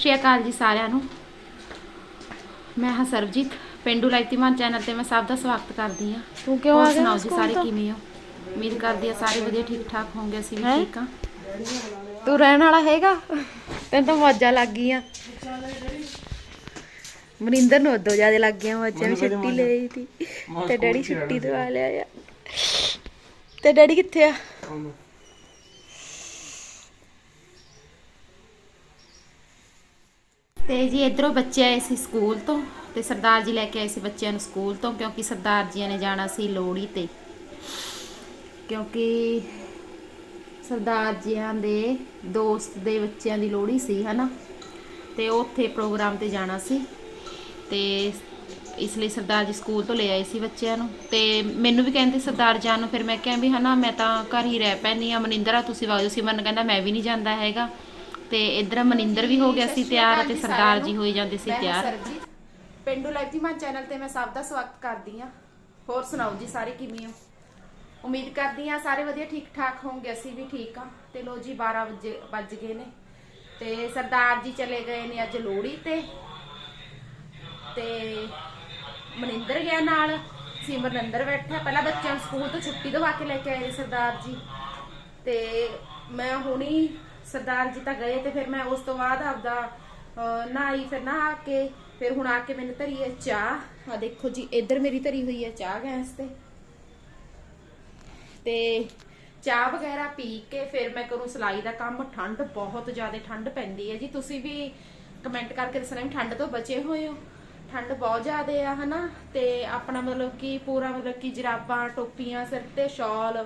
ਸ਼੍ਰੀ ਅਕਾਲ ਜੀ ਸਾਰਿਆਂ ਨੂੰ। ਮੈਂ ਹਾਂ ਸਰਬਜੀਤ ਪਿੰਡੂ ਲਾਈਤੀਮਾਨ ਚੈਨਲ ਤੇ ਮੈਂ ਸਭ ਦਾ ਸਵਾਗਤ ਕਰਦੀ ਹਾਂ। ਤੂੰ ਕਿਉਂ ਆ ਗਿਆ ਸੁਣਾਓ ਜੀ ਸਕੂਲ ਸਾਰੇ? ਕਿਵੇਂ ਹੋ? ਉਮੀਦ ਕਰਦੀ ਹਾਂ ਸਾਰੇ ਵਧੀਆ ਠੀਕ ਠਾਕ ਹੋਣਗੇ ਅਸੀਂ ਵੀ? ਠੀਕ ਹਾਂ। ਤੂੰ ਰਹਿਣ ਵਾਲਾ ਹੈਗਾ? ਤੈਨੂੰ ਤਾਂ ਮੌਜਾਂ ਲੱਗ ਗਈਆਂ। ਮਨਿੰਦਰ ਨੂੰ ਉਦੋਂ ਜ਼ਿਆਦਾ ਲੱਗ ਗਿਆ ਮੌਜਾਂ ਵੀ ਛੁੱਟੀ ਲਈ ਸੀ ਤੇ ਡੈਡੀ ਛੁੱਟੀ ਦਵਾ ਲਿਆ ਆ। ਤੇ ਡੈਡੀ ਕਿੱਥੇ ਆ? ਤੇ ਜੀ ਇਧਰੋਂ ਬੱਚੇ ਆਏ ਸੀ ਸਕੂਲ ਤੋਂ ਤੇ ਸਰਦਾਰ ਜੀ ਲੈ ਕੇ ਆਏ ਸੀ ਬੱਚਿਆਂ ਨੂੰ ਸਕੂਲ ਤੋਂ ਕਿਉਂਕਿ ਸਰਦਾਰ ਜੀਆਂ ਨੇ ਜਾਣਾ ਸੀ ਲੋਹੜੀ ਤੇ। ਕਿਉਂਕਿ ਸਰਦਾਰ ਜੀਆਂ ਦੇ ਦੋਸਤ ਦੇ ਬੱਚਿਆਂ ਦੀ ਲੋਹੜੀ ਸੀ, ਹਨਾ? ਤੇ ਉਹ ਉੱਥੇ ਪ੍ਰੋਗਰਾਮ ਤੇ ਜਾਣਾ ਸੀ ਤੇ ਇਸ ਲਈ ਸਰਦਾਰ ਜੀ ਸਕੂਲ ਤੋਂ ਲੈ ਆਏ ਸੀ ਬੱਚਿਆਂ ਨੂੰ। ਤੇ ਮੈਨੂੰ ਵੀ ਕਹਿੰਦੇ ਸਰਦਾਰ ਜਾਨ ਨੂੰ, ਫਿਰ ਮੈਂ ਕਿਹਾ ਵੀ ਹਨਾ ਮੈਂ ਤਾਂ ਘਰ ਹੀ ਰਹਿ ਪੈਣੀ ਆ ਮਨਿੰਦਰਾ ਤੁਸੀਂ ਵਗ ਜਾਓ। ਸਿਮਰਨ ਕਹਿੰਦਾ ਮੈਂ ਵੀ ਨਹੀਂ ਜਾਂਦਾ ਹੈਗਾ। ਤੇ ਇਧਰ ਮਨਿੰਦਰ ਵੀ ਹੋ ਗਿਆ ਸੀ ਤਿਆਰ ਤੇ ਸਰਦਾਰ ਜੀ ਹੋਈ ਜਾਂਦੇ ਸੀ ਤਿਆਰ। ਪਿੰਡੂ ਲਾਈਵ ਚੈਨਲ ਤੇ ਮੈਂ ਸਭ ਦਾ ਸਵਾਗਤ ਕਰਦੀ ਆ ਹੋਰ ਸੁਣਾਓ ਜੀ ਸਾਰੇ ਕਿਵੇਂ ਹੋ? ਉਮੀਦ ਕਰਦੀ ਆ ਸਾਰੇ ਵਧੀਆ ਠੀਕ ਠਾਕ ਹੋਣਗੇ ਅਸੀਂ ਵੀ ਠੀਕ ਆ ਤੇ ਲੋ ਜੀ 12 ਵਜੇ ਵੱਜ ਗਏ ਨੇ। ਤੇ ਸਰਦਾਰ ਜੀ ਚਲੇ ਗਏ ਨੇ ਅੱਜ ਲੋਹੜੀ ਤੇ। ਤੇ ਮਨਿੰਦਰ ਗਿਆ ਨਾਲ। ਸਿਮਰਨ ਅੰਦਰ ਬੈਠਾ। ਪਹਿਲਾਂ ਬੱਚਿਆਂ ਨੂੰ ਸਕੂਲ ਤੋਂ ਛੁੱਟੀ ਦਵਾ ਕੇ ਲੈ ਕੇ ਆਏ ਸਰਦਾਰ ਜੀ। ਤੇ ਮੈਂ ਹੁਣੀ ਸਰਦਾਰ ਜੀ ਤਾਂ ਗਏ ਤੇ ਫਿਰ ਮੈਂ ਉਸ ਤੋਂ ਬਾਅਦ ਆਪਦਾ ਨਹਾਈ, ਫਿਰ ਨਹਾ ਕੇ, ਫਿਰ ਹੁਣ ਆ ਕੇ ਮੈਨੂੰ ਧਰੀ ਹੈ ਚਾਹ। ਆ ਦੇਖੋ ਜੀ, ਇੱਧਰ ਮੇਰੀ ਧਰੀ ਹੋਈ ਹੈ ਚਾਹ ਗੈਸ ਤੇ। ਤੇ ਚਾਹ ਵਗੈਰਾ ਪੀ ਕੇ ਫਿਰ ਮੈਂ ਕਰੂੰ ਸਿਲਾਈ ਦਾ ਕੰਮ। ਠੰਡ ਬਹੁਤ ਜ਼ਿਆਦਾ ਠੰਡ ਪੈਂਦੀ ਹੈ ਜੀ। ਤੁਸੀਂ ਵੀ ਕਮੈਂਟ ਕਰਕੇ ਦੱਸਣਾ ਵੀ ਠੰਡ ਤੋਂ ਬਚੇ ਹੋਏ ਹੋ। ਠੰਡ ਬਹੁਤ ਜ਼ਿਆਦਾ ਆ, ਹਨਾ? ਤੇ ਆਪਣਾ ਮਤਲਬ ਕਿ ਪੂਰਾ ਮਤਲਬ ਕਿ ਜਰਾਬਾਂ, ਟੋਪੀਆਂ, ਸਿਰ ਤੇ ਸ਼ਾਲ,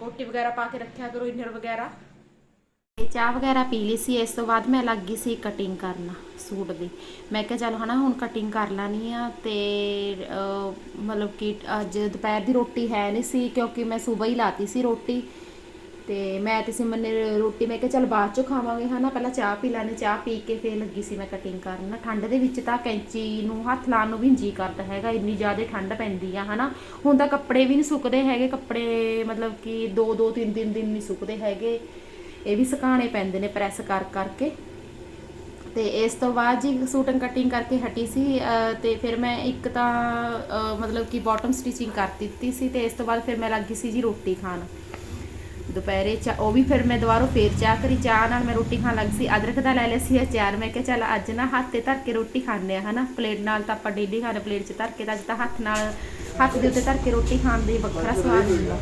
ਕੋਟੀ ਵਗੈਰਾ ਪਾ ਕੇ ਰੱਖਿਆ ਕਰੋ, ਇਨਰ ਵਗੈਰਾ। ਤੇ ਚਾਹ ਵਗੈਰਾ ਪੀ ਲਈ ਸੀ, ਇਸ ਤੋਂ ਬਾਅਦ ਮੈਂ ਲੱਗ ਗਈ ਸੀ ਕਟਿੰਗ ਕਰਨਾ ਸੂਟ ਦੀ। ਮੈਂ ਕਿਹਾ ਚਲ ਹਨਾ, ਹੁਣ ਕਟਿੰਗ ਕਰ ਲੈਣੀ ਆ ਤੇ ਮਤਲਬ ਕਿ ਅੱਜ ਦੁਪਹਿਰ ਦੀ ਰੋਟੀ ਹੈ ਨਹੀਂ ਸੀ ਕਿਉਂਕਿ ਮੈਂ ਸਵੇਰ ਹੀ ਲਾਤੀ ਸੀ ਰੋਟੀ। ਤੇ ਮੈਂ ਤੇ ਸਿਮਨ ਨੇ ਰੋਟੀ, ਮੈਂ ਕਿਹਾ ਚਲ ਬਾਅਦ ਚੋਂ ਖਾਵਾਂਗੇ ਹਨਾ, ਪਹਿਲਾਂ ਚਾਹ ਪੀ ਲੈਣੇ ਚਾਹ ਪੀ ਕੇ ਫੇਰ ਲੱਗੀ ਸੀ ਮੈਂ ਕਟਿੰਗ ਕਰਨ। ਠੰਡ ਦੇ ਵਿੱਚ ਤਾਂ ਕੈਂਚੀ ਨੂੰ ਹੱਥ ਲਾਉਣ ਨੂੰ ਵੀ ਨੀ ਜੀ ਕਰਦਾ ਹੈਗਾ, ਇੰਨੀ ਜ਼ਿਆਦਾ ਠੰਡ ਪੈਂਦੀ ਆ ਹਨਾ। ਹੁਣ ਤਾਂ ਕੱਪੜੇ ਵੀ ਨਹੀਂ ਸੁੱਕਦੇ ਹੈਗੇ, ਕੱਪੜੇ ਮਤਲਬ ਕਿ 2 2 3 3 ਦਿਨ ਨਹੀਂ ਸੁੱਕਦੇ ਹੈਗੇ। ਇਹ ਵੀ ਸੁਕਾਣੇ ਪੈਂਦੇ ਨੇ ਪ੍ਰੈਸ ਕਰ ਕਰਕੇ। ਤੇ ਇਸ ਤੋਂ ਬਾਅਦ ਜੀ ਸੂਟਨ ਕਟਿੰਗ ਕਰਕੇ ਹਟੀ ਸੀ, ਅਹ, ਤੇ ਫਿਰ ਮੈਂ ਇੱਕ ਤਾਂ ਮਤਲਬ ਕਿ ਬਾਟਮ ਸਟਿਚਿੰਗ ਕਰ ਦਿੱਤੀ ਸੀ ਤੇ ਇਸ ਤੋਂ ਬਾਅਦ ਫਿਰ ਮੈਂ ਲੱਗੀ ਸੀ ਜੀ ਰੋਟੀ ਖਾਣ। ਦੁਪਹਿਰੇ ਚਾ, ਉਹ ਵੀ ਫਿਰ ਮੈਂ ਦੁਬਾਰਾ ਫੇਰ ਚਾਹ ਕਰੀ, ਚਾਹ ਨਾਲ ਮੈਂ ਰੋਟੀ ਖਾਣ ਲੱਗ ਸੀ। ਅਦਰਕ ਦਾ ਲੈ ਲਿਆ ਸੀ ਅਚਾਰ ਮੈਂ ਕਿਹਾ ਚੱਲ ਅੱਜ ਨਾ ਹੱਥ ਤੇ ਧਰ ਕੇ ਰੋਟੀ ਖਾਂਦੇ ਆ, ਹਨਾ? ਪਲੇਟ ਨਾਲ ਤਾਂ ਆਪਾਂ ਡੇਲੀ ਖਾਣੇ ਪਲੇਟ 'ਚ ਧਰ ਕੇ ਤਾਂ ਅੱਜ ਤਾਂ ਹੱਥ ਨਾਲ, ਹੱਥ ਦੇ ਉੱਤੇ ਧਰ ਕੇ ਰੋਟੀ ਖਾਣ ਦੇ ਵੱਖਰਾ ਸਵਾਦ ਹੁੰਦਾ।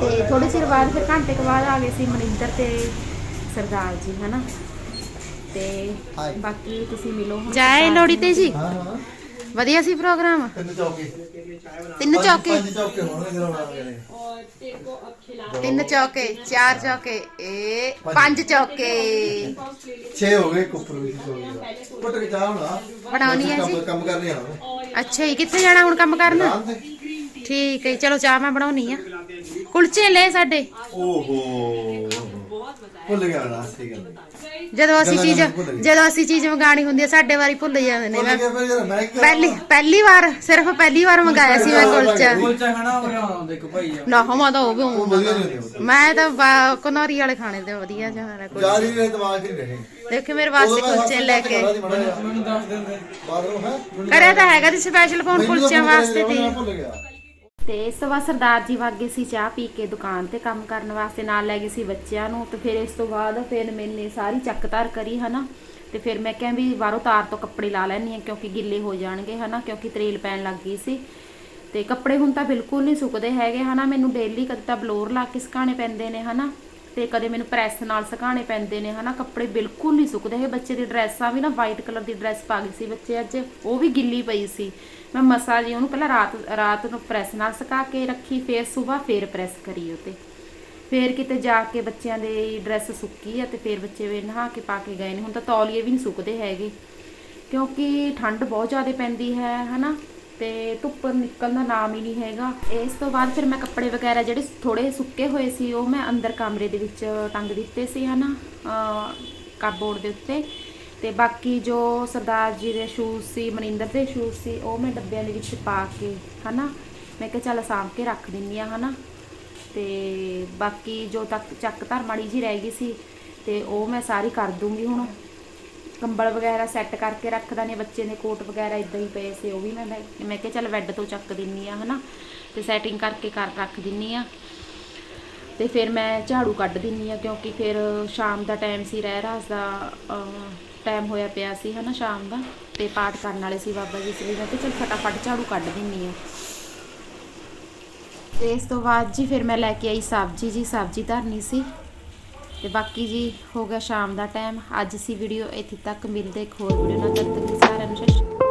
ਤੇ ਥੋੜੇ ਚਿਰ ਬਾਅਦ ਫਿਰ ਘੰਟੇ ਕੁ ਬਾਅਦ ਆ ਗਏ ਸੀ ਮਨਿੰਦਰ ਤੇ ਸਰਦਾਰ ਜੀ ਹਨਾ? ਤੇ ਬਾਕੀ ਤੁਸੀਂ ਮਿਲੋ ਹੁਣ। ਜਾਏ ਲੋੜੀ ਤੇ ਜੀ? ਹਾਂ ਹਾਂ। ਵਧੀਆ ਸੀ ਪ੍ਰੋਗਰਾਮ? ਤਿੰਨ ਚੌਕੇ। ਤਿੰਨ ਚੌਕੇ? ਪੰਜ ਚੌਕੇ ਹੋਣਗੇ ਜਦੋਂ ਬਣਾਉਂਦੇ ਨੇ ਤਿੰਨ ਚੌਕੇ ਚਾਰ ਚੌਕੇ ਏ ਪੰਜ। ਚੌਕੇ। 6 ਹੋ ਗਏ ਕੁੱਪਰ ਵੀ ਹੋ ਗਿਆ ਪੁੱਟ ਕੇ ਚਾਹ ਹੋਣਾ ਬਣਾਉਣੀ ਹੈ ਜੀ। ਕੰਮ ਕਰਨੇ ਆ ਅੱਛਾ ਜੀ ਕਿੱਥੇ ਜਾਣਾ ਹੁਣ ਕੰਮ ਕਰਨ? ਠੀਕ ਹੈ ਚਲੋ ਚਾਹ ਮੈਂ ਬਣਾਉਣੀ ਆ। ਕੁਲਚੇ ਲੈ ਸਾਡੇ। ਓਹੋ। ਭੁੱਲ ਗਿਆ ਨਾ ਹੈ। ਜਦੋਂ ਅਸੀਂ ਚੀਜ਼। ਜਦੋਂ ਅਸੀਂ ਚੀਜ਼ ਮੰਗਾਣੀ ਹੁੰਦੀ ਹੈ ਸਾਡੇ ਵਾਰੀ ਭੁੱਲ ਜਾਂਦੇ ਨੇ ਮੈਂ ਕੀ? ਪਹਿਲੀ ਪਹਿਲੀ ਵਾਰ ਸਿਰਫ ਪਹਿਲੀ ਵਾਰ ਮੰਗਾਇਆ ਸੀ ਮੈਂ ਕੁਲਚਾ। ਕੁਲਚਾ ਖਾਣਾ ਬਣਾਉਣਾ ਹੁੰਦਾ ਇੱਕ ਭਾਈ ਆ। ਨਾ ਹਮਾ ਤਾਂ ਉਹ ਵੀ ਉਹ ਮੈਂ ਤਾਂ ਕਨੌਰੀ ਵਾਲੇ ਖਾਣੇ ਤੇ ਵਧੀਆ ਜਾਣਾ ਕੁਲਚਾ ਯਾਰ ਹੀ ਮੇਰੇ ਦਿਮਾਗ ਨਹੀਂ ਰਹੇ। ਦੇਖੋ ਮੇਰੇ ਵਾਸਤੇ ਕੁਲਚੇ ਲੈ ਕੇ। ਮੈਨੂੰ ਦੱਸ ਦਿੰਦੇ। ਬਾਥਰੂਮ ਹੈ? ਕਰਿਆ ਤਾਂ ਹੈਗਾ ਸੀ ਸਪੈਸ਼ਲ ਫੋਨ ਕੁਲਚਿਆਂ ਵਾਸਤੇ ਤੇ। ਭੁੱਲ ਗਿਆ। ਤੇ ਇਸ ਤੋਂ ਬਾਅਦ ਸਰਦਾਰ ਜੀ ਵਾਗੇ ਸੀ ਚਾਹ ਪੀ ਕੇ ਦੁਕਾਨ ਤੇ ਕੰਮ ਕਰਨ ਵਾਸਤੇ ਨਾਲ ਲੈ ਗਏ ਸੀ ਬੱਚਿਆਂ ਨੂੰ ਤੇ ਫਿਰ ਇਸ ਤੋਂ ਬਾਅਦ ਫਿਰ ਮੈਨੇ ਸਾਰੀ ਚੱਕ ਧਰ ਕਰੀ, ਹਨਾ? ਤੇ ਫਿਰ ਮੈਂ ਕਿਹਾ ਵੀ ਬਾਹਰੋਂ ਤਾਰ ਤੋਂ ਕੱਪੜੇ ਲਾ ਲੈਣੀ ਆ ਕਿਉਂਕਿ ਗਿੱਲੇ ਹੋ ਜਾਣਗੇ, ਹਨਾ? ਕਿਉਂਕਿ ਤਰੇਲ ਪੈਣ ਲੱਗ ਗਈ ਸੀ। ਤੇ ਕੱਪੜੇ ਹੁਣ ਤਾਂ ਬਿਲਕੁਲ ਨਹੀਂ ਸੁੱਕਦੇ ਹੈਗੇ, ਹਨਾ? ਮੈਨੂੰ ਡੇਲੀ ਕਦੇ ਤਾਂ ਬਲੋਰ ਲਾ ਕੇ ਸੁਕਾਣੇ ਪੈਂਦੇ ਨੇ, ਹਨਾ? ਤੇ ਕਦੇ ਮੈਨੂੰ ਪ੍ਰੈਸ ਨਾਲ ਸੁਕਾਣੇ ਪੈਂਦੇ ਨੇ, ਹਨਾ? ਕੱਪੜੇ ਬਿਲਕੁਲ ਨਹੀਂ ਸੁੱਕਦੇ। ਇਹ ਬੱਚੇ ਦੀ ਡਰੈਸਾਂ ਵੀ ਨਾ ਵਾਈਟ ਕਲਰ ਦੀ ਡਰੈਸ ਪਾ ਗਈ ਸੀ ਬੱਚੇ ਅੱਜ। ਉਹ ਵੀ ਗਿੱਲੀ ਪਈ ਸੀ। ਮੈਂ ਮਸਾ ਜੀ ਉਹਨੂੰ ਪਹਿਲਾਂ ਰਾਤ ਰਾਤ ਨੂੰ ਪ੍ਰੈਸ ਨਾਲ ਸੁਕਾ ਕੇ ਰੱਖੀ, ਫੇਰ ਸਵੇਰ ਫੇਰ ਪ੍ਰੈਸ ਕਰੀ ਉਹ ਤੇ ਫੇਰ ਕਿਤੇ ਜਾ ਕੇ ਬੱਚਿਆਂ ਦੇ ਡਰੈਸ ਸੁੱਕੀ ਆ ਤੇ ਫੇਰ ਬੱਚੇ ਵੀ ਨਹਾ ਕੇ ਪਾ ਕੇ ਗਏ ਨੇ। ਹੁਣ ਤਾਂ ਤੌਲੀਏ ਵੀ ਨਹੀਂ ਸੁੱਕਦੇ ਹੈਗੇ। ਕਿਉਂਕਿ ਠੰਡ ਬਹੁਤ ਜ਼ਿਆਦਾ ਪੈਂਦੀ ਹੈ, ਹਨਾ? ਤੇ ਧੁੱਪ ਨਿਕਲਣ ਦਾ ਨਾਮ ਹੀ ਨਹੀਂ ਹੈਗਾ। ਇਸ ਤੋਂ ਬਾਅਦ ਫਿਰ ਮੈਂ ਕੱਪੜੇ ਵਗੈਰਾ ਜਿਹੜੇ ਥੋੜੇ ਸੁੱਕੇ ਹੋਏ ਸੀ, ਉਹ ਮੈਂ ਅੰਦਰ ਕਮਰੇ ਦੇ ਵਿੱਚ ਟੰਗ ਦਿੱਤੇ ਸੀ ਹਨਾ ਕਾਬੋਰਡ ਦੇ ਉੱਤੇ। ਤੇ ਬਾਕੀ ਜੋ ਸਰਦਾਰ ਜੀ ਦੇ ਸ਼ੂਜ਼ ਸੀ, ਮਨਿੰਦਰ ਦੇ ਸ਼ੂਜ਼ ਸੀ, ਉਹ ਮੈਂ ਡੱਬਿਆਂ ਦੇ ਵਿੱਚ ਪਾ ਕੇ ਹਨਾ ਮੈਂ ਕਿਹਾ ਚੱਲ ਸਾਂਭ ਕੇ ਰੱਖ ਦਿੰਨੀ ਆ ਹਨਾ ਤੇ ਬਾਕੀ ਜੋ ਤੱਕ ਚੱਕ ਧਰ ਮਾੜੀ ਜੀ ਰਹਿ ਗਈ ਸੀ, ਤੇ ਉਹ ਮੈਂ ਸਾਰੀ ਕਰ ਦੂੰਗੀ ਹੁਣ। ਕੰਬਲ ਵਗੈਰਾ ਸੈੱਟ ਕਰਕੇ ਰੱਖਦਾ ਨੇ ਬੱਚੇ ਦੇ, ਕੋਟ ਵਗੈਰਾ ਇਦਾਂ ਹੀ ਪਏ ਸੀ, ਉਹ ਵੀ ਮੈਂ ਮੈਂ ਕਿਹਾ ਚੱਲ ਬੈੱਡ ਤੋਂ ਚੱਕ ਦਿੰਨੀ ਆ, ਹਨਾ। ਤੇ ਸੈਟਿੰਗ ਕਰਕੇ ਕਰ ਰੱਖ ਦਿੰਨੀ ਆ। ਤੇ ਫਿਰ ਮੈਂ ਝਾੜੂ ਕੱਢ ਦਿੰਨੀ ਆ, ਕਿਉਂਕਿ ਫਿਰ ਸ਼ਾਮ ਦਾ ਟਾਈਮ ਸੀ, ਰਹਿ ਰਾਸ ਦਾ ਟਾਈਮ ਹੋਇਆ ਪਿਆ ਸੀ, ਹਨਾ, ਸ਼ਾਮ ਦਾ। ਤੇ ਪਾਠ ਕਰਨ ਵਾਲੇ ਸੀ ਬਾਬਾ ਜੀ ਇਸ ਦਾ ਮੈਂ ਕਿਹਾ ਚੱਲ ਫਟਾਫਟ ਝਾੜੂ ਕੱਢ ਦਿੰਨੀ ਆ। ਤੇ ਇਸ ਤੋਂ ਬਾਅਦ ਜੀ ਫਿਰ ਮੈਂ ਲੈ ਕੇ ਆਈ ਸਬਜ਼ੀ ਜੀ, ਸਬਜ਼ੀ ਧਰਨੀ ਸੀ। ਤੇ ਬਾਕੀ ਜੀ ਹੋ ਗਿਆ ਸ਼ਾਮ ਦਾ ਟਾਈਮ ਅੱਜ ਸੀ ਵੀਡੀਓ ਇੱਥੇ ਤੱਕ। ਮਿਲਦੇ ਇੱਕ ਹੋਰ ਵੀਡੀਓ ਨਾਲ। ਤਦ ਤੱਕ ਸਾਰਿਆਂ ਨੂੰ